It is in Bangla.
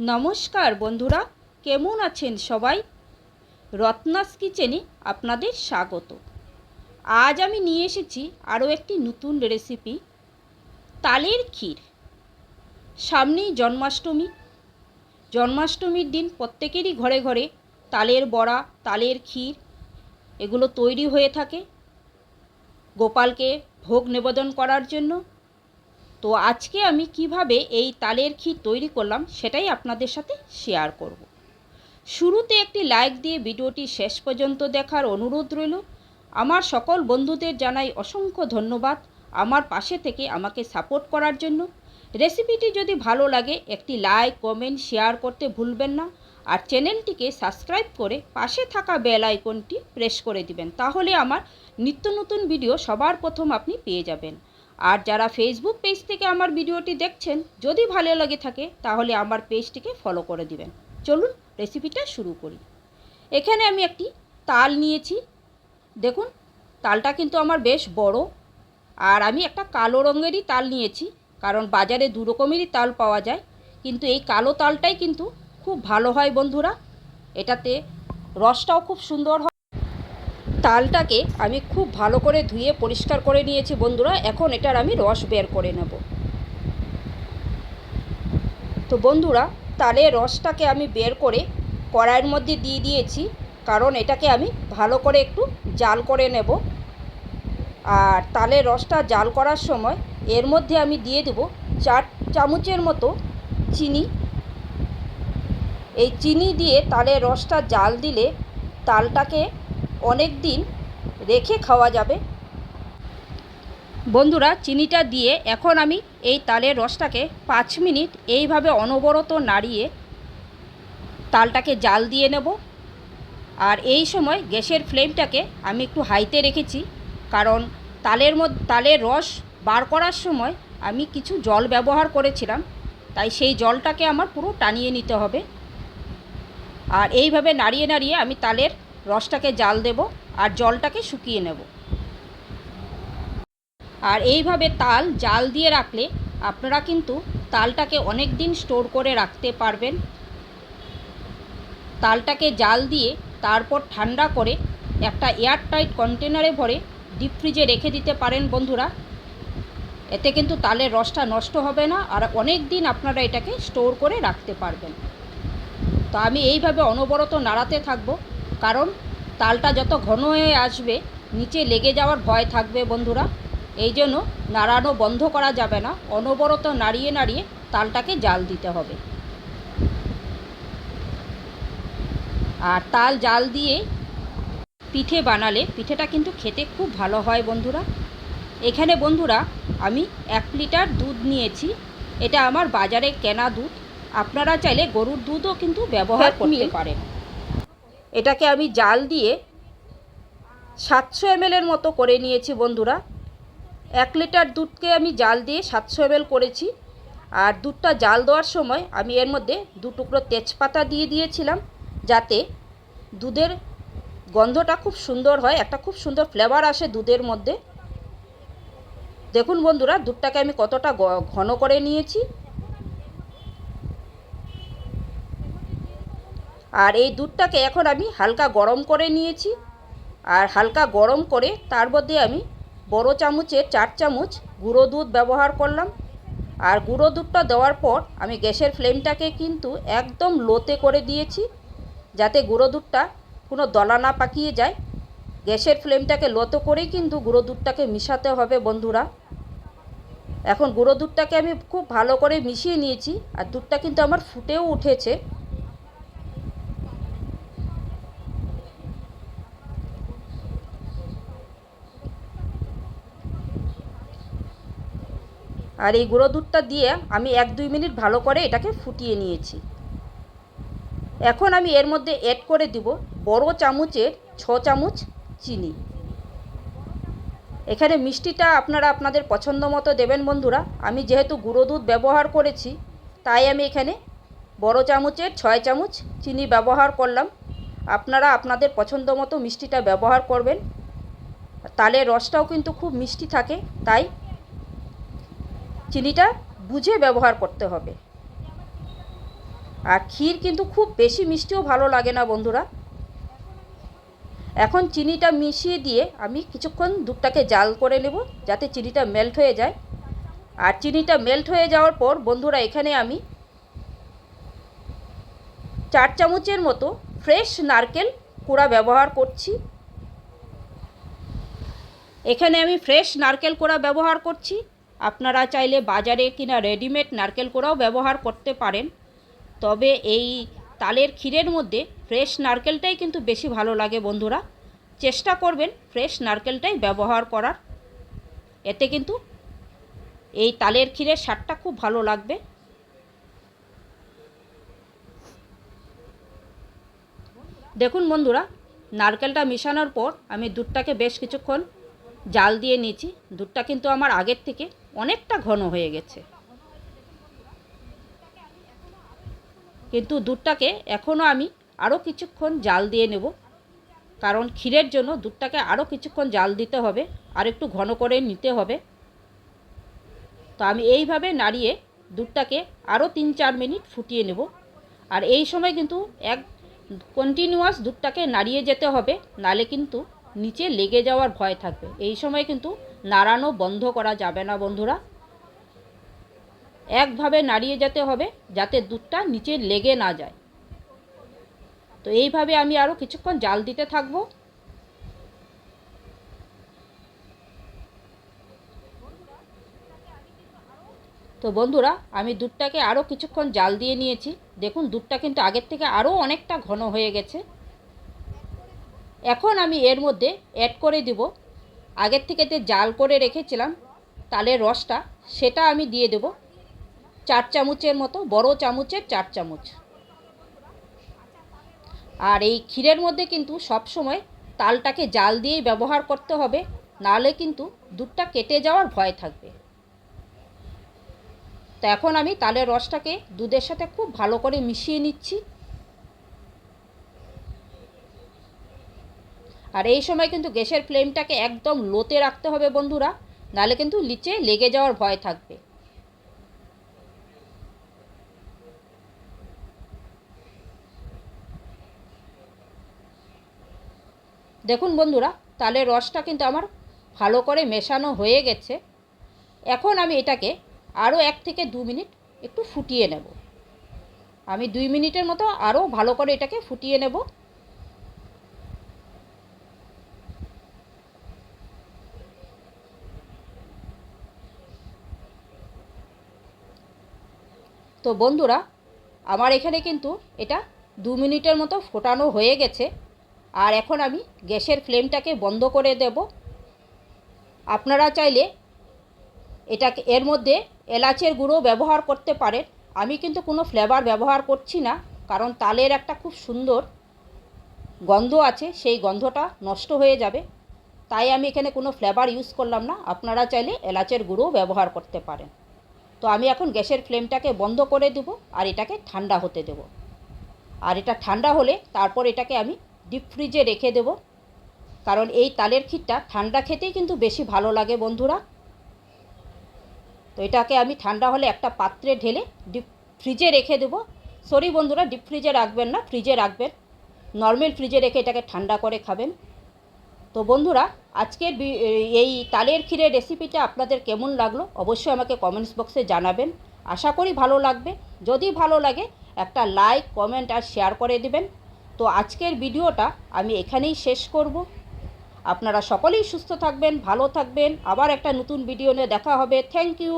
নমস্কার বন্ধুরা, কেমন আছেন সবাই? রত্নাস কিচেনে আপনাদের স্বাগত। আজ আমি নিয়ে এসেছি আরও একটি নতুন রেসিপি, তালের ক্ষীর। সামনেই জন্মাষ্টমী। জন্মাষ্টমীর দিন প্রত্যেকেরই ঘরে ঘরে তালের বড়া, তালের ক্ষীর এগুলো তৈরি হয়ে থাকে। গোপালকে ভোগ নিবেদন করার জন্য তো আজকে আমি কীভাবে এই তালের ক্ষীর তৈরি করলাম সেটাই আপনাদের সাথে শেয়ার করব। শুরুতে একটি লাইক দিয়ে ভিডিওটি শেষ পর্যন্ত দেখার অনুরোধ রইল। আমার সকল বন্ধুদের জানাই অসংখ্য ধন্যবাদ আমার পাশে থেকে আমাকে সাপোর্ট করার জন্য। রেসিপিটি যদি ভালো লাগে একটি লাইক কমেন্ট শেয়ার করতে ভুলবেন না। আর চ্যানেলটিকে সাবস্ক্রাইব করে পাশে থাকা বেল আইকনটি প্রেস করে দিবেন। তাহলে আমার নিত্য নতুন ভিডিও সবার প্রথম আপনি পেয়ে যাবেন। আর যারা ফেসবুক পেজ থেকে আমার ভিডিওটি দেখছেন, যদি ভালো লাগে থাকে, তাহলে আমার পেজটিকে ফলো করে দিবেন। চলুন রেসিপিটা শুরু করি। এখানে আমি একটি তাল নিয়েছি। দেখুন, তালটা কিন্তু আমার বেশ বড়। আর আমি একটা কালো রঙেরই তাল নিয়েছি, কারণ বাজারে দু রকমেরই তাল পাওয়া যায়। কিন্তু এই কালো তালটাই কিন্তু খুব ভালো হয় বন্ধুরা। এটাতে রসটাও খুব সুন্দর হয়। তালটাকে আমি খুব ভালো করে ধুয়ে পরিষ্কার করে নিয়েছি বন্ধুরা, এখন এটার আমি রস বের করে নেব। তো বন্ধুরা তালের রসটাকে আমি বের করে কড়াইয়ের মধ্যে দিয়ে দিয়েছি, কারণ এটাকে আমি ভালো করে একটু জাল করে নেব। আর তালের রসটা জাল করার সময় এর মধ্যে আমি দিয়ে দেব চার চামচের মতো চিনি। এই চিনি দিয়ে তালের রসটা জাল দিলে তালটাকে অনেক দিন রেখে খাওয়া যাবে। বন্ধুরা, চিনিটা দিয়ে এখন আমি এই তালের রসটাকে পাঁচ মিনিট এইভাবে অনবরত নাড়িয়ে তালটাকে জাল দিয়ে নেব। আর এই সময় গ্যাসের ফ্লেমটাকে আমি একটু হাইতে রেখেছি, কারণ তালের মধ্যে তালের রস বার করার সময় আমি কিছু জল ব্যবহার করেছিলাম, তাই সেই জলটাকে আমার পুরো টানিয়ে নিতে হবে। আর এইভাবে নাড়িয়ে নাড়িয়ে আমি তালের রসটাকে জাল দেব আর জলটাকে শুকিয়ে নেব। আর এইভাবে তাল জাল দিয়ে রাখলে আপনারা কিন্তু তালটাকে অনেক দিন স্টোর করে রাখতে পারবেন। তালটাকে জাল দিয়ে তারপর ঠান্ডা করে একটা এয়ারটাইট কন্টেনারে ভরে ডিপ ফ্রিজে রেখে দিতে পারেন বন্ধুরা। এতে কিন্তু তালের রসটা নষ্ট হবে না আর অনেক দিন আপনারা এটাকে স্টোর করে রাখতে পারবেন। তো আমি এইভাবে অনবরত নাড়াতে থাকব। কারণ তালটা যত ঘন হয়ে আসবে নিচে লেগে যাওয়ার ভয় থাকবে বন্ধুরা। এই জন্য নাড়ানো বন্ধ করা যাবে না অনবরত নাড়িয়ে নাড়িয়ে তালটাকে জাল দিতে হবে। আর তাল জাল দিয়ে পিঠে বানালে পিঠেটা কিন্তু খেতে খুব ভালো হয় বন্ধুরা। এখানে বন্ধুরা আমি এক লিটার দুধ নিয়েছি এটা আমার বাজারে কেনা দুধ। আপনারা চাইলে গরুর দুধও কিন্তু ব্যবহার করতে পারেন। এটাকে আমি জাল দিয়ে সাতশো এমএলের মতো করে নিয়েছি বন্ধুরা। এক লিটার দুধকে আমি জাল দিয়ে সাতশো এমএল করেছি। আর দুধটা জাল দেওয়ার সময় আমি এর মধ্যে দু টুকরো তেজপাতা দিয়ে দিয়েছিলাম, যাতে দুধের গন্ধটা খুব সুন্দর হয়, একটা খুব সুন্দর ফ্লেভার আসে দুধের মধ্যে। দেখুন বন্ধুরা, দুধটাকে আমি কতটা ঘন করে নিয়েছি। আর এই দুধটাকে এখন আমি হালকা গরম করে নিয়েছি। আর হালকা গরম করে তার মধ্যে আমি বড় চামচের চার চামচ গুঁড়ো দুধ ব্যবহার করলাম। আর গুঁড়ো দুধটা দেওয়ার পর আমি গ্যাসের ফ্লেমটাকে কিন্তু একদম লোতে করে দিয়েছি, যাতে গুঁড়ো দুধটা কোনো দলা না পাকিয়ে যায়। গ্যাসের ফ্লেমটাকে লোতো করেই কিন্তু গুঁড়ো দুধটাকে মিশাতে হবে বন্ধুরা। এখন গুঁড়ো দুধটাকে আমি খুব ভালো করে মিশিয়ে নিয়েছি, আর দুধটা কিন্তু আমার ফুটেও উঠেছে। আর এই গুঁড়ো দুধটা দিয়ে আমি এক দুই মিনিট ভালো করে এটাকে ফুটিয়ে নিয়েছি। এখন আমি এর মধ্যে অ্যাড করে দিব বড় চামচের ছ চামচ চিনি। এখানে মিষ্টিটা আপনারা আপনাদের পছন্দ মতো দেবেন বন্ধুরা। আমি যেহেতু গুঁড়ো দুধ ব্যবহার করেছি, তাই আমি এখানে বড় চামচের ছয় চামচ চিনি ব্যবহার করলাম। আপনারা আপনাদের পছন্দ মতো মিষ্টিটা ব্যবহার করবেন। তালের রসটাও কিন্তু খুব মিষ্টি থাকে, তাই চিনিটা বুঝে ব্যবহার করতে হবে। আর ক্ষীর কিন্তু খুব বেশি মিষ্টিও ভালো লাগে না বন্ধুরা। এখন চিনিটা মিশিয়ে দিয়ে আমি কিছুক্ষণ দুধটাকে জাল করে নেব যাতে চিনিটা মেল্ট হয়ে যায়। আর চিনিটা মেল্ট হয়ে যাওয়ার পর বন্ধুরা এখানে আমি চার চামচের মতো ফ্রেশ নারকেল কুড়া ব্যবহার করছি। এখানে আমি ফ্রেশ নারকেল কোড়া ব্যবহার করছি। আপনারা চাইলে বাজারে কিনা রেডিমেড নারকেল কোড়াও ব্যবহার করতে পারেন। তবে এই তালের ক্ষীরের মধ্যে ফ্রেশ নারকেলটাই কিন্তু বেশি ভালো লাগে বন্ধুরা। চেষ্টা করবেন ফ্রেশ নারকেলটাই ব্যবহার করার। এতে কিন্তু এই তালের ক্ষীরের স্বাদটা খুব ভালো লাগবে। দেখুন বন্ধুরা, নারকেলটা মেশানোর পর আমি দুধটাকে বেশ কিছুক্ষণ জাল দিয়ে নিয়েছি। দুধটা কিন্তু আমার আগের থেকে অনেকটা ঘন হয়ে গেছে। কিন্তু দুধটাকে এখনও আমি আরও কিছুক্ষণ জাল দিয়ে নেব। কারণ ক্ষীরের জন্য দুধটাকে আরও কিছুক্ষণ জাল দিতে হবে, আর একটু ঘন করে নিতে হবে। তো আমি এইভাবে নাড়িয়ে দুধটাকে আরও তিন চার মিনিট ফুটিয়ে নেব। আর এই সময় কিন্তু এক কন্টিনিউয়াস দুধটাকে নাড়িয়ে যেতে হবে, নালে কিন্তু নিচে লেগে যাওয়ার ভয় থাকবে। এই সময় কিন্তু নাড়ানো বন্ধ করা যাবে না বন্ধুরা। একভাবে নাড়িয়ে যেতে হবে যাতে দুধটা নিচে লেগে না যায়। তো এইভাবে আমি আরও কিছুক্ষণ জাল দিতে থাকব। তো বন্ধুরা, আমি দুধটাকে আরও কিছুক্ষণ জাল দিয়ে নিয়েছি। দেখুন, দুধটা কিন্তু আগের থেকে আরও অনেকটা ঘন হয়ে গেছে। এখন আমি এর মধ্যে অ্যাড করে দিব আগের থেকে যে জাল করে রেখেছিলাম, তালের রসটা, সেটা আমি দিয়ে দেব চার চামচের মতো, বড় চামচের চার চামচ। আর এই ক্ষীরের মধ্যে কিন্তু সব সময় তালটাকে জাল দিয়েই ব্যবহার করতে হবে নাহলে কিন্তু দুধটা কেটে যাওয়ার ভয় থাকবে। তো এখন আমি তালের রসটাকে দুধের সাথে খুব ভালো করে মিশিয়ে নিচ্ছি। আর এই সময় কিন্তু গ্যাসের ফ্লেমটাকে একদম লোতে রাখতে হবে বন্ধুরা নাহলে কিন্তু নিচে লেগে যাওয়ার ভয় থাকবে। দেখুন বন্ধুরা তালের রসটা কিন্তু আমার ভালো করে মেশানো হয়ে গেছে। এখন আমি এটাকে আরও এক থেকে দু মিনিট একটু ফুটিয়ে নেব। আমি দুই মিনিটের মতো আরও ভালো করে এটাকে ফুটিয়ে নেব। তো বন্ধুরা, আমার এখানে কিন্তু এটা দু মিনিটের মতো ফোটানো হয়ে গেছে। আর এখন আমি গ্যাসের ফ্লেমটাকে বন্ধ করে দেব। আপনারা চাইলে এটাকে, এর মধ্যে এলাচের গুঁড়ো ব্যবহার করতে পারেন। আমি কিন্তু কোনো ফ্লেভার ব্যবহার করছি না, কারণ তালের একটা খুব সুন্দর গন্ধ আছে, সেই গন্ধটা নষ্ট হয়ে যাবে। তাই আমি এখানে কোনো ফ্লেভার ইউজ করলাম না। আপনারা চাইলে এলাচের গুঁড়োও ব্যবহার করতে পারেন। তো আমি এখন গ্যাসের ফ্লেমটাকে বন্ধ করে দেব আর এটাকে ঠান্ডা হতে দেব। আর এটা ঠান্ডা হলে তারপর এটাকে আমি ডিপ ফ্রিজে রেখে দেব। কারণ এই তালের ক্ষীরটা ঠান্ডা খেতেই কিন্তু বেশি ভালো লাগে বন্ধুরা। তো এটাকে আমি ঠান্ডা হলে একটা পাত্রে ঢেলে ডিপ ফ্রিজে রেখে দেবো। সরি বন্ধুরা, ডিপ ফ্রিজে রাখবেন না, ফ্রিজে রাখবেন। নর্মাল ফ্রিজে রেখে এটাকে ঠান্ডা করে খাবেন। তো বন্ধুরা, আজকের এই তালের ক্ষীরের রেসিপিটা আপনাদের কেমন লাগল অবশ্যই আমাকে কমেন্টস বক্সে জানাবেন। আশা করি ভালো লাগবে। যদি ভালো লাগে, একটা লাইক কমেন্ট আর শেয়ার করে দেবেন। তো আজকের ভিডিওটা আমি এখানেই শেষ করব। আপনারা সকলেই সুস্থ থাকবেন, ভালো থাকবেন। আবার একটা নতুন ভিডিও নিয়ে দেখা হবে। Thank you